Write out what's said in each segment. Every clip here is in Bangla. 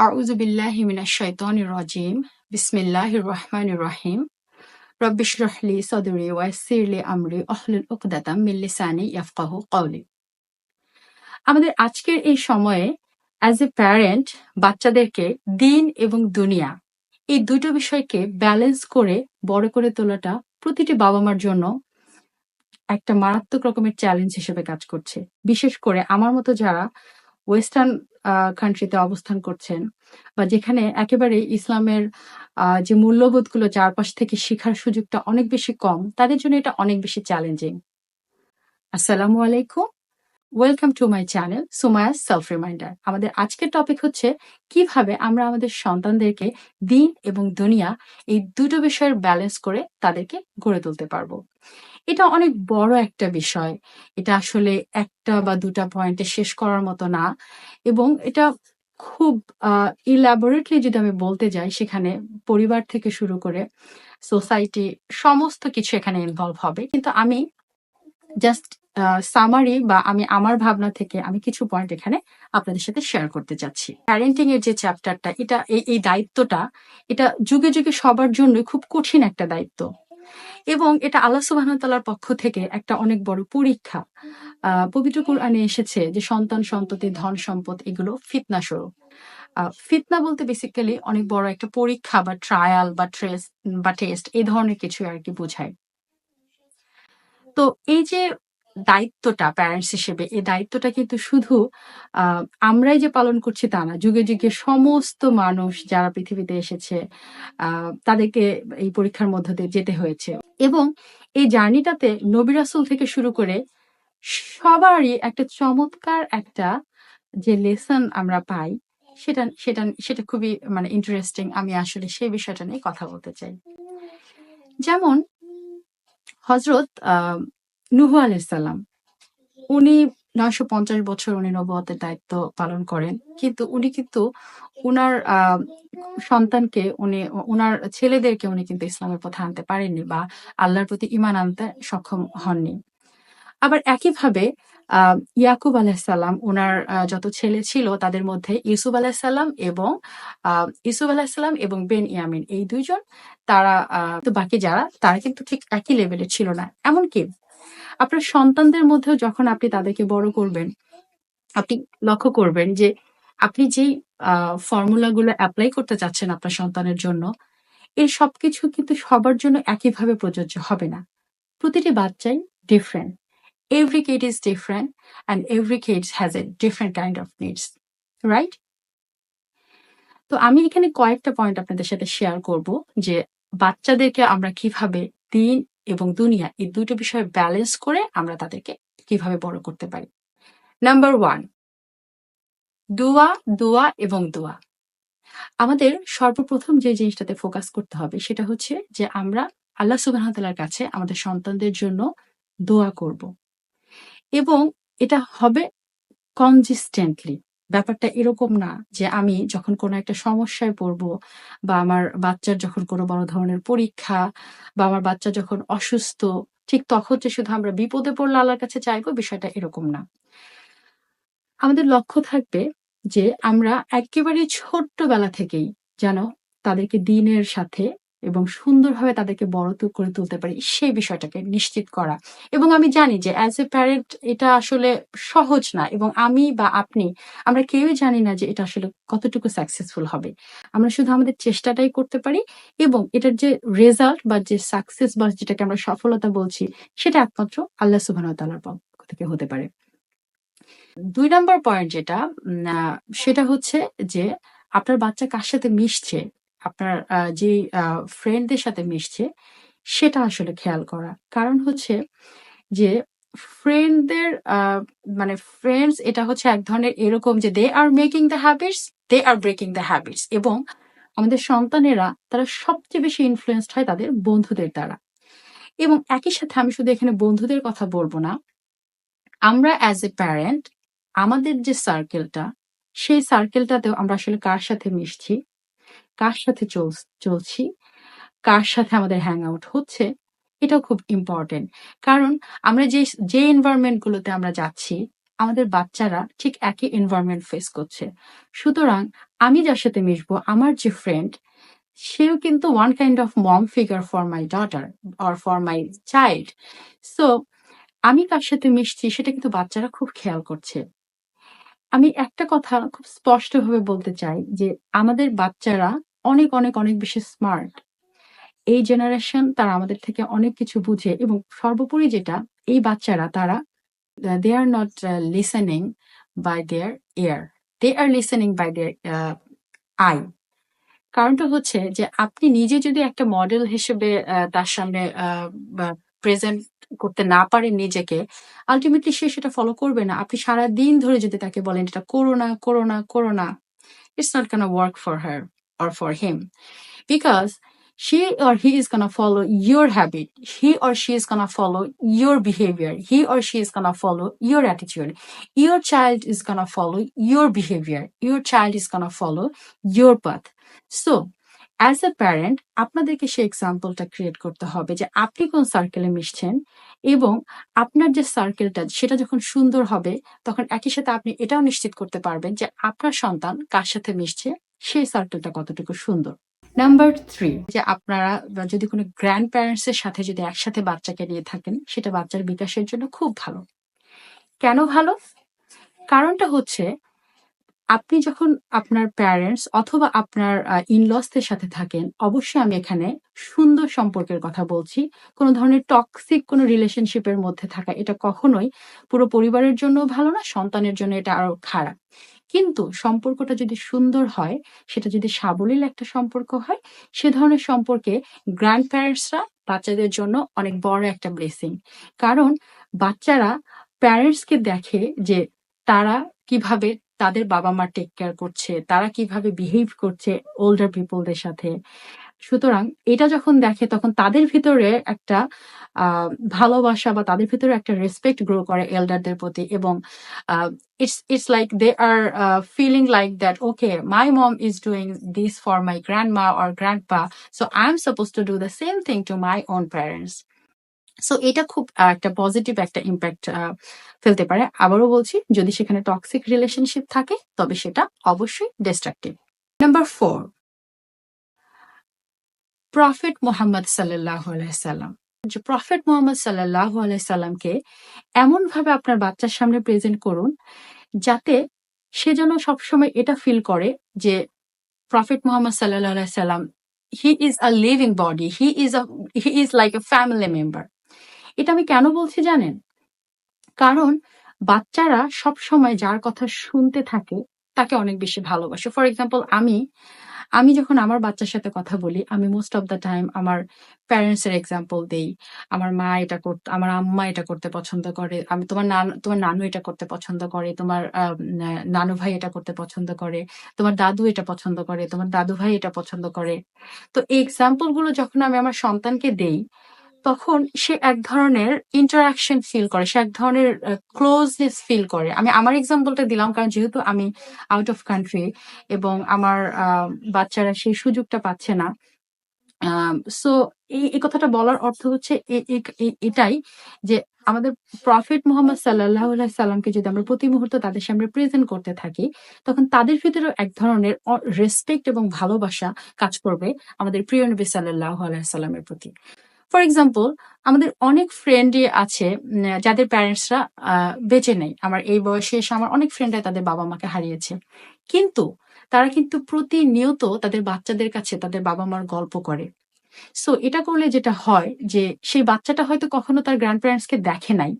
আউযু বিল্লাহি মিনাশ শাইতানির বিসমিল্লাহির রহমানির রহিম আমরি আহলুল ইয়াফকাহু কওলি আমাদের আজকের এই সময়ে অ্যাজ এ প্যারেন্ট বাচ্চাদেরকে দিন এবং দুনিয়া, এই দুটো বিষয়কে ব্যালেন্স করে, বড় করে তোলাটা প্রতিটি বাবা মার জন্য একটা মারাত্মক রকমের চ্যালেঞ্জ হিসেবে কাজ করছে। বিশেষ করে আমার মতো যারা ওয়েস্টার্ন কান্ট্রিতে অবস্থান করছেন বা যেখানে একেবারে ইসলামের যে মূল্যবোধগুলো চারপাশ থেকে শেখার সুযোগটা অনেক বেশি কম, তাদের জন্য এটা অনেক বেশি চ্যালেঞ্জিং আসসালামু আলাইকুম। Welcome to my channel Sumaya's self reminder আমাদের আজকের টপিক হচ্ছে, কীভাবে আমরা আমাদের সন্তানদেরকে দিন এবং দুনিয়া এই দুটো বিষয়ের ব্যালেন্স করে তাদেরকে গড়ে তুলতে পারব। এটা অনেক বড় একটা বিষয়। এটা আসলে একটা বা দুটা পয়েন্টে শেষ করার মতো না। এবং এটা খুব ইলাবোরেটলি যদি আমি বলতে যাই, সেখানে পরিবার থেকে শুরু করে সোসাইটি সমস্ত কিছু এখানে ইনভলভ হবে। কিন্তু আমি জাস্ট সামারি বা আমি আমার ভাবনা থেকে আমি কিছু পয়েন্ট এখানে আপনাদের সাথে শেয়ার করতে চাচ্ছি। প্যারেন্টিং এর যে চ্যাপ্টারটা এটা, এই এই দায়িত্বটা, এটা যুগে যুগে সবার জন্যই খুব কঠিন একটা দায়িত্ব। এবং এটা আল্লাহ সুবাহতালার পক্ষ থেকে একটা অনেক বড় পরীক্ষা। পবিত্র কোরআনে এসেছে যে সন্তান, সন্ততি, ধন, সম্পদ এগুলো ফিতনা স্বরূপ। ফিতনা বলতে বেসিক্যালি অনেক বড় একটা পরীক্ষা বা ট্রায়াল বা ট্রেস বা টেস্ট এই ধরনের কিছু আর কি বোঝায়। তো এই যে দায়িত্বটা প্যারেন্টস হিসেবে, এই দায়িত্বটা কিন্তু শুধু আমরাই যে পালন করছি তা না, যুগে যুগে সমস্ত মানুষ যারা পৃথিবীতে এসেছে তাদেরকে এই পরীক্ষার মধ্য দিয়ে যেতে হয়েছে। এবং এই জার্নিটাতে নবী রাসূল থেকে শুরু করে সবারই একটা চমৎকার একটা যে লেসন আমরা পাই, সেটা সেটা সেটা খুবই মানে ইন্টারেস্টিং আমি আসলে সেই বিষয়টা নিয়ে কথা বলতে চাই। যেমন হজরত নুহু আলাইসাল্লাম উনি নয়শো পঞ্চাশ বছর উনি নবুয়তের দায়িত্ব পালন করেন। কিন্তু উনি কিন্তু উনার সন্তানকে উনি, উনার ছেলেদেরকে উনি কিন্তু ইসলামের পথে আনতে পারেননি বা আল্লাহর প্রতি ইমান আনতে সক্ষম হননি। আবার একইভাবে আহ ইয়াকুব আলাহিসাল্লাম ওনার যত ছেলে ছিল তাদের মধ্যে ইউসুফ আলাহিসাল্লাম এবং আহ ইউসুফ আলাহিসাল্লাম এবং বেন ইয়ামিন এই দুইজন, তারা বাকি যারা, তারা কিন্তু ঠিক একই লেভেলে ছিল না। এমনকি আপনার সন্তানদের মধ্যেও যখন আপনি তাদেরকে বড় করবেন, আপনি লক্ষ্য করবেন যে আপনি যেই ফর্মুলা গুলো অ্যাপ্লাই করতে চাচ্ছেন আপনার সন্তানের জন্য এই সবকিছু কিন্তু সবার জন্য একইভাবে প্রযোজ্য হবে না। প্রতিটি বাচ্চাই different every kid is different and every kid has a different kind of needs right তো আমি এখানে কয়েকটা পয়েন্ট আপনাদের সাথে শেয়ার করব যে বাচ্চাদেরকে আমরা কীভাবে দিন এবং দুনিয়া এই দুটো বিষয় ব্যালেন্স করে আমরা তাদেরকে কীভাবে বড় করতে পারি? নাম্বার ওয়ান দোয়া দোয়া এবং দোয়া। আমাদের সর্বপ্রথম যে জিনিসটাতে ফোকাস করতে হবে সেটা হচ্ছে যে আমরা আল্লাহ সুবাহতাল্লার কাছে আমাদের সন্তানদের জন্য দোয়া করব। এবং এটা হবে কনজিস্টেন্টলি ব্যাপারটা এরকম না যে আমি যখন কোনো একটা সমস্যায় পড়ব বা আমার বাচ্চার যখন কোনো বড় ধরনের পরীক্ষা বা আমার বাচ্চা যখন অসুস্থ, ঠিক তখন যে শুধু আমরা বিপদে পড়লে আল্লাহর কাছে চাইব বিষয়টা এরকম না। আমাদের লক্ষ্য থাকবে যে আমরা একেবারে ছোট্টবেলা থেকেই যেন তাদেরকে দিনের সাথে এবং সুন্দরভাবে তাদেরকে বড় করে তুলতে পারি, সেই বিষয়টাকে নিশ্চিত করা। এবং আমি জানি যে অ্যাজ এ প্যারেন্ট এটা আসলে সহজ না এবং আমি বা আপনি, আমরা কেউই জানি না যে এটা আসলে কতটুকু সাকসেসফুল হবে। আমরা শুধু আমাদের চেষ্টাটাই করতে পারি এবং এটার যে রেজাল্ট বা যে সাকসেস বা যেটাকে আমরা সফলতা বলছি, সেটা একমাত্র আল্লাহ সুবাহ তালার পক্ষ থেকে হতে পারে। দুই নম্বর পয়েন্ট যেটা সেটা হচ্ছে যে আপনার বাচ্চা কার সাথে মিশছে আপনার যে ফ্রেন্ডদের সাথে মিশছে, সেটা আসলে খেয়াল করা। কারণ হচ্ছে যে ফ্রেন্ডদের মানে ফ্রেন্ডস এটা হচ্ছে এক ধরনের এরকম যে they are making the habits they are breaking the habits এবং আমাদের সন্তানেরা, তারা সবচেয়ে বেশি ইনফ্লুয়েসড হয় তাদের বন্ধুদের দ্বারা। এবং একই সাথে আমি শুধু এখানে বন্ধুদের কথা বলব না, আমরা অ্যাজ এ প্যারেন্ট আমাদের যে সার্কেলটা সেই সার্কেলটাতেও আমরা আসলে কার সাথে মিশছি? কার সাথে চল- চলছি, কার সাথে আমাদের হ্যাং আউট হচ্ছে, এটাও খুব ইম্পর্টেন্ট কারণ আমরা যে যে এনভায়রনমেন্ট গুলোতে আমরা যাচ্ছি, আমাদের বাচ্চারা ঠিক একই এনভায়রনমেন্ট ফেস করছে। সুতরাং আমি যার সাথে মিশবো, আমার যে ফ্রেন্ড সেও কিন্তু one kind of mom figure for my daughter or for my child so আমি কার সাথে মিশছি, সেটা কিন্তু বাচ্চারা খুব খেয়াল করছে। আমি একটা কথা খুব স্পষ্টভাবে বলতে চাই যে আমাদের বাচ্চারা অনেক অনেক অনেক বেশি স্মার্ট এই জেনারেশন তারা আমাদের থেকে অনেক কিছু বুঝে এবং সর্বোপরি যেটা, এই বাচ্চারা তারা they are not listening by their ear they are listening by their eye কারণটা হচ্ছে যে আপনি নিজে যদি একটা মডেল হিসেবে তার সামনে প্রেজেন্ট করতে না পারেন নিজেকে আলটিমেটলি সে সেটা ফলো করবে না। আপনি সারা দিন ধরে যদি তাকে বলেন, এটা করো না করো না করো না, it's not gonna work for her. Or for him because she or he is gonna follow your habit he or she is gonna follow your behavior he or she is gonna follow your attitude your child is gonna follow your behavior your child is gonna follow your path so as a parent আপনাদেরকে সেই এক্সাম্পলটা ক্রিয়েট করতে হবে যে আপনি কোন সার্কেলে মিশছেন এবং আপনার যে সার্কেলটা সেটা যখন সুন্দর হবে তখন একই সাথে আপনি এটাও নিশ্চিত করতে পারবেন যে আপনার সন্তান কার সাথে মিশছে সেই সার্কেলটা কতটুকু সুন্দর। নাম্বার থ্রি যে আপনারা যদি কোনো গ্র্যান্ড প্যারেন্টস এর সাথে যদি একসাথে বাচ্চাকে নিয়ে থাকেন, সেটা বাচ্চার বিকাশের জন্য খুব ভালো। কেন ভালো? কারণটা হচ্ছে, আপনি যখন আপনার প্যারেন্টস অথবা আপনার ইনলসদের সাথে থাকেন, অবশ্যই আমি এখানে সুন্দর সম্পর্কের কথা বলছি। কোনো ধরনের টক্সিক কোনো রিলেশনশিপের মধ্যে থাকা এটা কখনোই পুরো পরিবারের জন্য ভালো না, সন্তানের জন্য এটা আরও খারাপ। কিন্তু সম্পর্কটা যদি সুন্দর হয়, সেটা যদি সাবলীল একটা সম্পর্ক হয়, সে ধরনের সম্পর্কে গ্র্যান্ড প্যারেন্টসরা বাচ্চাদের জন্য অনেক বড় একটা ব্লেসিং কারণ বাচ্চারা প্যারেন্টসকে দেখে যে তারা কীভাবে তাদের বাবা মা টেক কেয়ার করছে, তারা কীভাবে বিহেভ করছে ওল্ডার পিপলদের সাথে। সুতরাং এটা যখন দেখে তখন তাদের ভিতরে একটা ভালোবাসা বা তাদের ভিতরে একটা রেসপেক্ট গ্রো করে এল্ডারদের প্রতি এবং it's it's like they are feeling like that okay my mom is doing this for my grandma or grandpa so I am suppose to do the same thing to my own parents so এটা খুব একটা পজিটিভ একটা ইম্প্যাক্ট ফেলতে পারে। আবারও বলছি, যদি সেখানে টক্সিক রিলেশনশিপ থাকে, তবে সেটা অবশ্যই destructive number four prophet Muhammad সাল্লাহ সাল্লাম। যে প্রফেট মোহাম্মদ সাল্লাহ সাল্লামকে এমন ভাবে আপনার বাচ্চার সামনে প্রেজেন্ট করুন, যাতে সে যেন সবসময় এটা ফিল করে যে প্রফেট মোহাম্মদ সাল্লাহ সাল্লাম he is a living body he is a he is like a family member এটা আমি কেন বলছি জানেন? কারণ বাচ্চারা সব সময় যার কথা শুনতে থাকে, তাকে অনেক বেশি ভালোবাসে। ফর এক্সাম্পল আমি আমি যখন আমার বাচ্চার সাথে কথা বলি, আমি মোস্ট অফ দ্য টাইম আমার প্যারেন্টস এর এক্সাম্পল দেই। আমার মা এটা করতে, আমার আম্মা এটা করতে পছন্দ করে, আমি তোমার নানু তোমার নানু এটা করতে পছন্দ করে, তোমার নানু ভাই এটা করতে পছন্দ করে, তোমার দাদু এটা পছন্দ করে, তোমার দাদু ভাই এটা পছন্দ করে। তো এই এক্সাম্পলগুলো যখন আমি আমার সন্তানকে দেই তখন সে এক ধরনের ইন্টারাকশন ফিল করে, সে এক ধরনের ক্লোজনেস ফিল করে। আমি আমার এক্সাম্পলটা দিলাম কারণ যেহেতু আমি আউট অফ কান্ট্রি এবং আমার বাচ্চারা সেই সুযোগটা পাচ্ছে না। সো এই কথাটা বলার অর্থ হচ্ছে এটাই যে আমাদের প্রফেট মোহাম্মদ সাল্লাহ সাল্লামকে যদি আমরা প্রতি মুহূর্ত তাদের সামনে প্রেজেন্ট করতে থাকি, তখন তাদের ভিতরেও এক ধরনের রেসপেক্ট এবং ভালোবাসা কাজ করবে আমাদের প্রিয় নবী সাল্লাহ সাল্লামের প্রতি। ফর এক্সাম্পল আমাদের অনেক ফ্রেন্ডই আছে যাদের প্যারেন্টসরা বেঁচে নেই। আমার এই বয়সে এসে আমার অনেক ফ্রেন্ডরা তাদের বাবা মাকে হারিয়েছে। কিন্তু তারা কিন্তু প্রতিনিয়ত তাদের বাচ্চাদের কাছে তাদের বাবা মার গল্প করে। সো এটা করলে যেটা হয় যে, সেই বাচ্চাটা হয়তো কখনো তার গ্র্যান্ড প্যারেন্টসকে দেখে নাই।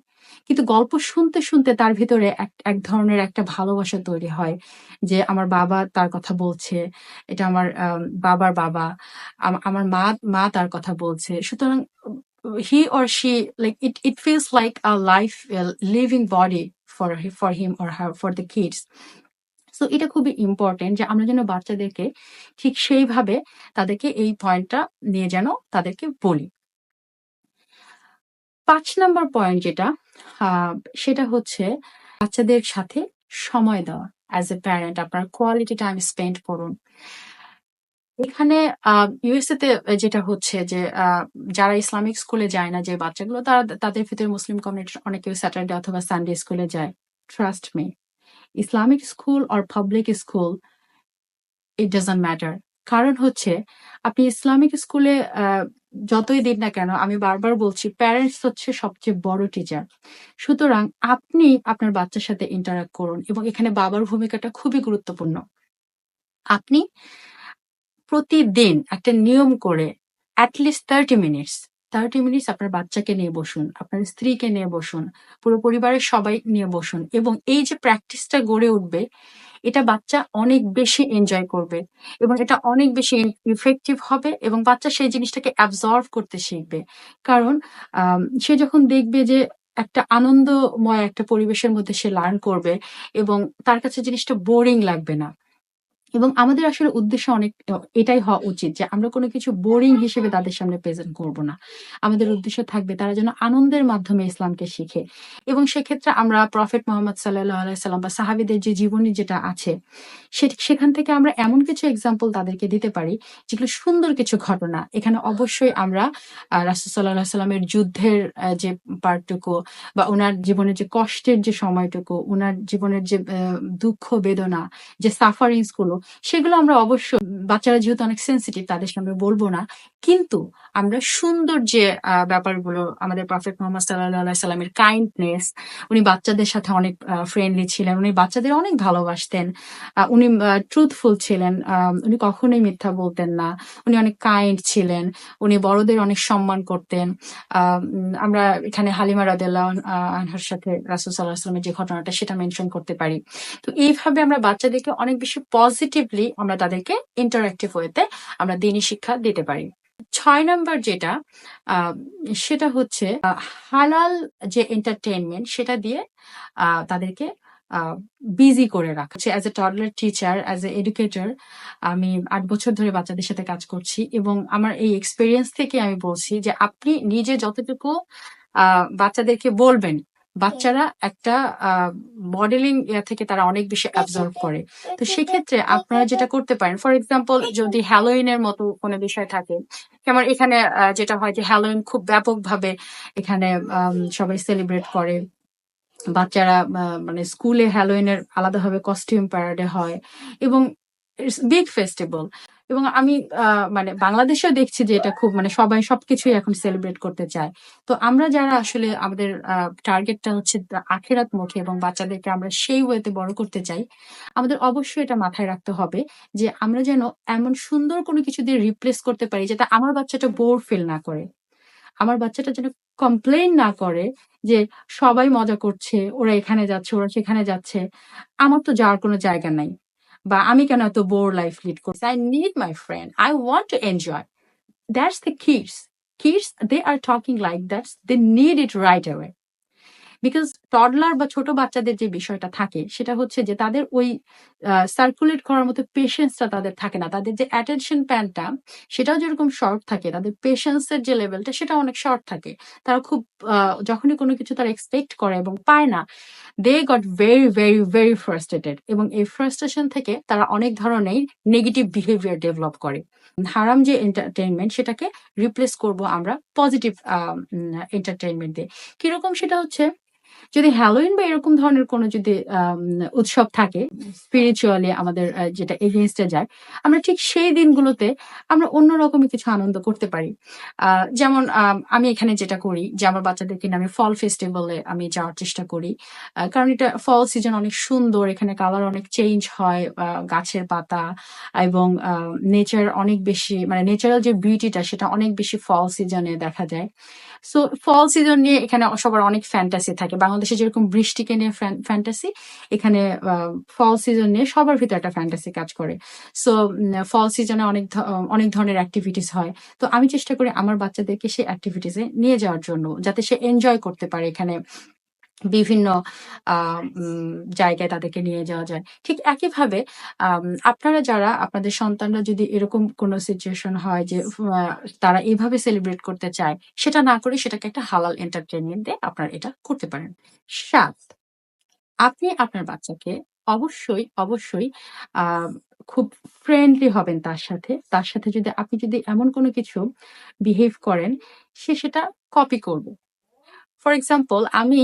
কিন্তু গল্প শুনতে শুনতে তার ভিতরে এক এক ধরনের একটা ভালোবাসা তৈরি হয় যে আমার বাবা তার কথা বলছে এটা আমার আম, বাবার বাবা আমার মা মা তার কথা বলছে। সুতরাং he or she like it it feels like a life living body for for him or her for the kids. So এটা খুবই ইম্পর্টেন্ট যে আমরা যেন বাচ্চাদেরকে ঠিক সেইভাবে তাদেরকে এই পয়েন্টটা নিয়ে যেন তাদেরকে বলি। পাঁচ নাম্বার পয়েন্ট যেটা সেটা হচ্ছে বাচ্চাদের সাথে সময় দেওয়া অ্যাজ এ প্যারেন্ট আপনার কোয়ালিটি টাইম স্পেন্ড করুন। এখানে ইউএসএ তে যেটা হচ্ছে যে যারা ইসলামিক স্কুলে যায় না, যে বাচ্চাগুলো, তারা, তাদের ভিতরে মুসলিম কমিউনিটির অনেকে স্যাটারডে অথবা সানডে স্কুলে যায়। Trust me Islamic school or public school it doesn't matter কারণ হচ্ছে, আপনি ইসলামিক স্কুলে যতই দিন না কেন, আমি বারবার বলছি প্যারেন্টস হচ্ছে সবচেয়ে বড় টিচার সুতরাং আপনি আপনার বাচ্চার সাথে ইন্টারাক্ট করুন এবং এখানে বাবার ভূমিকাটা খুবই গুরুত্বপূর্ণ। আপনি প্রতিদিন একটা নিয়ম করে at least thirty minutes thirty minutes আপনার বাচ্চাকে নিয়ে বসুন, আপনার স্ত্রীকে নিয়ে বসুন, পুরো পরিবারের সবাই নিয়ে বসুন এবং এই যে প্র্যাকটিসটা গড়ে উঠবে, এটা বাচ্চা অনেক বেশি এনজয় করবে এবং এটা অনেক বেশি ইফেক্টিভ হবে এবং বাচ্চা সেই জিনিসটাকে অ্যাবজর্ভ করতে শিখবে। কারণ সে যখন দেখবে যে একটা আনন্দময় একটা পরিবেশের মধ্যে সে লার্ন করবে এবং তার কাছে জিনিসটা বোরিং লাগবে না। এবং আমাদের আসলে উদ্দেশ্য অনেক, এটাই হওয়া উচিত যে আমরা কোনো কিছু বোরিং হিসেবে তাদের সামনে প্রেজেন্ট করব না। আমাদের উদ্দেশ্য থাকবে তারা যেন আনন্দের মাধ্যমে ইসলামকে শিখে। এবং সেক্ষেত্রে আমরা প্রফেট মোহাম্মদ আলাইসাল্লাম বা সাহাবিদের যে জীবনী যেটা আছে সেখান থেকে আমরা এমন কিছু এক্সাম্পল তাদেরকে দিতে পারি যেগুলো সুন্দর কিছু ঘটনা। এখানে অবশ্যই আমরা রাসুল সাল্লাহ সাল্লামের যুদ্ধের যে পার্টটুকু বা ওনার জীবনের যে কষ্টের যে সময়টুকু ওনার জীবনের যে দুঃখ বেদনা, যে সাফারিংসগুলো সেগুলো আমরা অবশ্য বাচ্চারা যেহেতু অনেক সেন্সিটিভ তাদের সামনে বলব না। কিন্তু আমরা সুন্দর যে ব্যাপারগুলো, আমাদের প্রফেট মোহাম্মদ সাল্লাহ সাল্লামের কাইন্ডনেস উনি বাচ্চাদের সাথে অনেক ফ্রেন্ডলি ছিলেন, উনি বাচ্চাদের অনেক ভালোবাসতেন। উনি ট্রুথফুল ছিলেন উনি কখনোই মিথ্যা বলতেন না। উনি অনেক কাইন্ড ছিলেন, উনি বড়দের অনেক সম্মান করতেন। আমরা এখানে হালিমা রাদেল্লাহ আনহার সাথে রাসুল সাল্লাহ আসলামের যে ঘটনাটা, সেটা মেনশন করতে পারি। তো এইভাবে আমরা বাচ্চাদেরকে অনেক বেশি পজিটিভলি আমরা তাদেরকে ইন্টারাক্টিভ ওয়েতে আমরা দিনী শিক্ষা দিতে পারি। ছয় নম্বর যেটা সেটা হচ্ছে হালাল যে এন্টারটেইনমেন্ট সেটা দিয়ে তাদেরকে বিজি করে রাখা। As a toddler teacher as a educator আমি আট বছর ধরে বাচ্চাদের সাথে কাজ করছি এবং আমার এই এক্সপিরিয়েন্স থেকে আমি বলছি যে আপনি নিজে যতটুকু বাচ্চাদেরকে বলবেন বাচ্চারা একটা মডেলিং ইয়া থেকে তারা অনেক বেশি অ্যাবজর্ভ করে। তো সেক্ষেত্রে আপনারা যেটা করতে পারেন ফর এক্সাম্পল যদি হ্যালোইনের মতো কোনো বিষয় থাকে, যেমন এখানে যেটা হয় যে হ্যালোইন খুব ব্যাপকভাবে এখানে সবাই সেলিব্রেট করে। বাচ্চারা মানে স্কুলে হ্যালোইনের আলাদাভাবে কস্টিউম প্যারাডে হয়। এবং বিগ ফেস্টিভ্যাল এবং আমি মানে বাংলাদেশেও দেখছি যে এটা খুব মানে সবাই সবকিছুই এখন সেলিব্রেট করতে চায়। তো আমরা যারা আসলে আমাদের টার্গেটটা হচ্ছে আখেরাত মুখে এবং বাচ্চাদেরকে আমরা সেই ওয়েতে বড় করতে চাই, আমাদের অবশ্যই এটা মাথায় রাখতে হবে যে আমরা যেন এমন সুন্দর কোনো কিছু দিয়ে রিপ্লেস করতে পারি যেটা আমার বাচ্চাটা বোর ফিল না করে। আমার বাচ্চাটা যেন কমপ্লেন না করে যে সবাই মজা করছে, ওরা এখানে যাচ্ছে, ওরা সেখানে যাচ্ছে। আমার তো যাওয়ার কোনো জায়গা নাই। বা আমি কেন এত বোর লাইফ লিড করছি? I need my friend I want to enjoy that's the kids kids they are talking like that's they need it right away because toddler বা ছোট বাচ্চাদের যে বিষয়টা থাকে, সেটা হচ্ছে যে তাদের ওই সার্কুলেট করার মতো পেশেন্সটা তাদের থাকে না। তাদের যে অ্যাটেনশন প্যানটা সেটাও যেরকম শর্ট থাকে, তাদের পেশেন্সের যে লেভেলটা সেটা অনেক শর্ট থাকে। তারা খুব যখনই কোনো কিছু তারা এক্সপেক্ট করে এবং পায় না they got very very very frustrated এবং এই ফ্রাস্ট্রেশন থেকে তারা অনেক ধরনের নেগেটিভ বিহেভিয়ার ডেভেলপ করে। হারাম যে এন্টারটেনমেন্ট সেটাকে রিপ্লেস করব আমরা পজিটিভ এন্টারটেইনমেন্ট দিয়ে। কীরকম সেটা হচ্ছে যদি হ্যালোইন বা এরকম ধরনের কোনো যদি উৎসব থাকে স্পিরিচুয়ালি আমাদের যেটা এগেনস্টে যায়, আমরা ঠিক সেই দিনগুলোতে আমরা অন্যরকমই কিছু আনন্দ করতে পারি। যেমন আমি এখানে যেটা করি, যে আমার বাচ্চাদেরকে আমি ফল ফেস্টিভ্যালে আমি যাওয়ার চেষ্টা করি। কারণ এটা ফল সিজন অনেক সুন্দর, এখানে কালার অনেক চেঞ্জ হয় গাছের পাতা এবং নেচার অনেক বেশি মানে নেচারাল যে বিউটিটা সেটা অনেক বেশি ফল সিজনে দেখা যায়। সো ফল সিজন নিয়ে এখানে সবার অনেক ফ্যান্টাসি থাকে বাংলাদেশে যেরকম বৃষ্টিকে নিয়ে ফ্যান্টাসি, এখানে ফল সিজন নিয়ে সবার ভিতরে একটা ফ্যান্টাসি কাজ করে। সো ফল সিজনে অনেক অনেক ধরনের অ্যাক্টিভিটিস হয়। তো আমি চেষ্টা করি আমার বাচ্চাদেরকে সেই অ্যাক্টিভিটিসে নিয়ে যাওয়ার জন্য, যাতে সে এনজয় করতে পারে এখানে। বিভিন্ন আহ, উম, জায়গায় তাদেরকে নিয়ে যাওয়া যায়। ঠিক একইভাবে আপনারা যারা আপনাদের সন্তানরা যদি এরকম কোনো সিচুয়েশন হয় যে আহ, তারা এইভাবে সেলিব্রেট করতে চায় সেটা না করে সেটাকে একটা হালাল এন্টারটেনমেন্ট দিয়ে আপনারা এটা করতে পারেন। সাত আপনি আপনার বাচ্চাকে অবশ্যই অবশ্যই আহ খুব ফ্রেন্ডলি হবেন তার সাথে। তার সাথে যদি আপনি যদি এমন কোনো কিছু বিহেভ করেন সে সেটা কপি করবে। ফর এক্সাম্পল আমি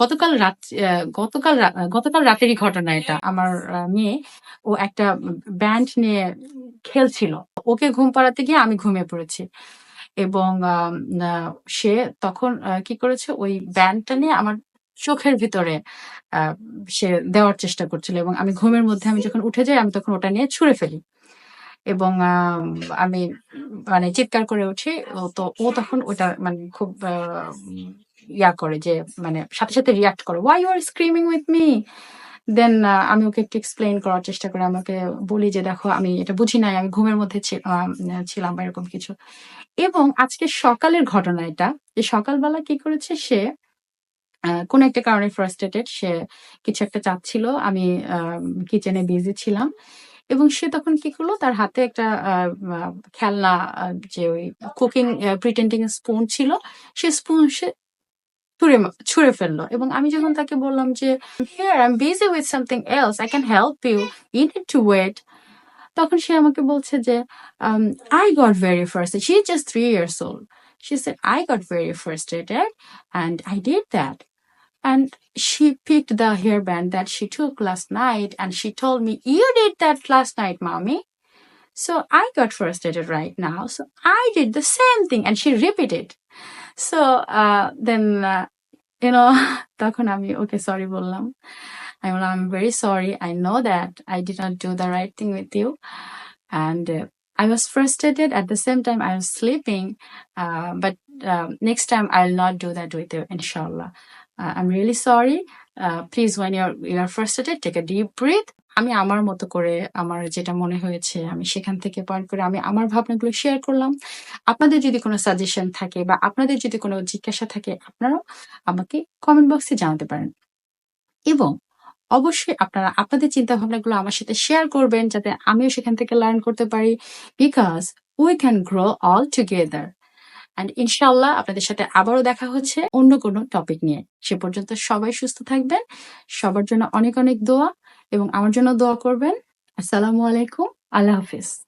গতকাল রাত গতকাল গতকাল রাতেরই ঘটনা এটা। আমার মেয়ে, ও একটা ব্যান্ড নিয়ে খেলছিল। ওকে ঘুম পাড়াতে গিয়ে আমি ঘুমিয়ে পড়েছি। এবং সে তখন কি করেছে? ওই ব্যান্ডটা নিয়ে আমার চোখের ভিতরে সে দেওয়ার চেষ্টা করছিল। এবং আমি ঘুমের মধ্যে আমি যখন উঠে যাই, আমি তখন ওটা নিয়ে ছুঁড়ে ফেলি। এবং, আমি মানে চিৎকার করে উঠি তো, ও তখন ওটা মানে খুব ইয়া করে যে মানে সাথে সাথে রিয়াক্ট করে why you are screaming with me then আমি ওকে একটু এক্সপ্লেন করার চেষ্টা করি আমাকে বলি যে, দেখো, আমি এটা বুঝি নাই, আমি ঘুমের মধ্যে ছিলাম, বা এরকম কিছু। এবং আজকে সকালের ঘটনা এটা, যে সকালবেলা কি করেছে সে কোনো একটা কারণে ফ্রাস্ট্রেটেড সে কিছু একটা চাচ্ছিল, আমি কিচেনে বিজি ছিলাম। এবং সে তখন কি করল? তার হাতে একটা খেলনা যে ওই কুকিং প্রিটেন্ডিং স্পুন ছিল, সে স্পুন সে ছুঁড়ে ছুঁড়ে ফেলল এবং আমি যখন তাকে বললাম যে here I am busy with something else I can help you you need to wait তখন সে আমাকে বলছে যে I got very first she just three years old she said I got very frustrated and I did that And she picked the hairband that she took last night and she told me, You did that last night, mommy. So I got frustrated right now. So I did the same thing and she repeated. So uh, then, uh, you know, তখন আমি ওকে সরি বললাম আমি বললাম I'm very sorry. I know that I did not do the right thing with you. And uh, I was frustrated. At the same time, I was sleeping. Uh, but um, next time, I'll not do that with you, inshallah. I'm really sorry. Uh, please, when you're you're frustrated, take a deep breath. আমি আমার মতো করে আমার যেটা মনে হয়েছে আমি সেখান থেকে পয়েন্ট করে আমি আমার ভাবনাগুলো শেয়ার করলাম আপনাদের যদি কোনো সাজেশন থাকে বা আপনাদের যদি কোনো জিজ্ঞাসা থাকে আপনারাও আমাকে কমেন্ট বক্সে জানাতে পারেন এবং অবশ্যই আপনারা আপনাদের চিন্তা ভাবনাগুলো আমার সাথে শেয়ার করবেন যাতে আমিও সেখান থেকে লার্ন করতে পারি because we can grow all together and ইনশাল্লাহ আপনাদের সাথে আবারও দেখা হচ্ছে অন্য কোনো টপিক নিয়ে। সে পর্যন্ত সবাই সুস্থ থাকবেন, সবার জন্য অনেক অনেক দোয়া এবং আমার জন্য দোয়া করবেন। আসসালামু আলাইকুম, আল্লাহ হাফিজ।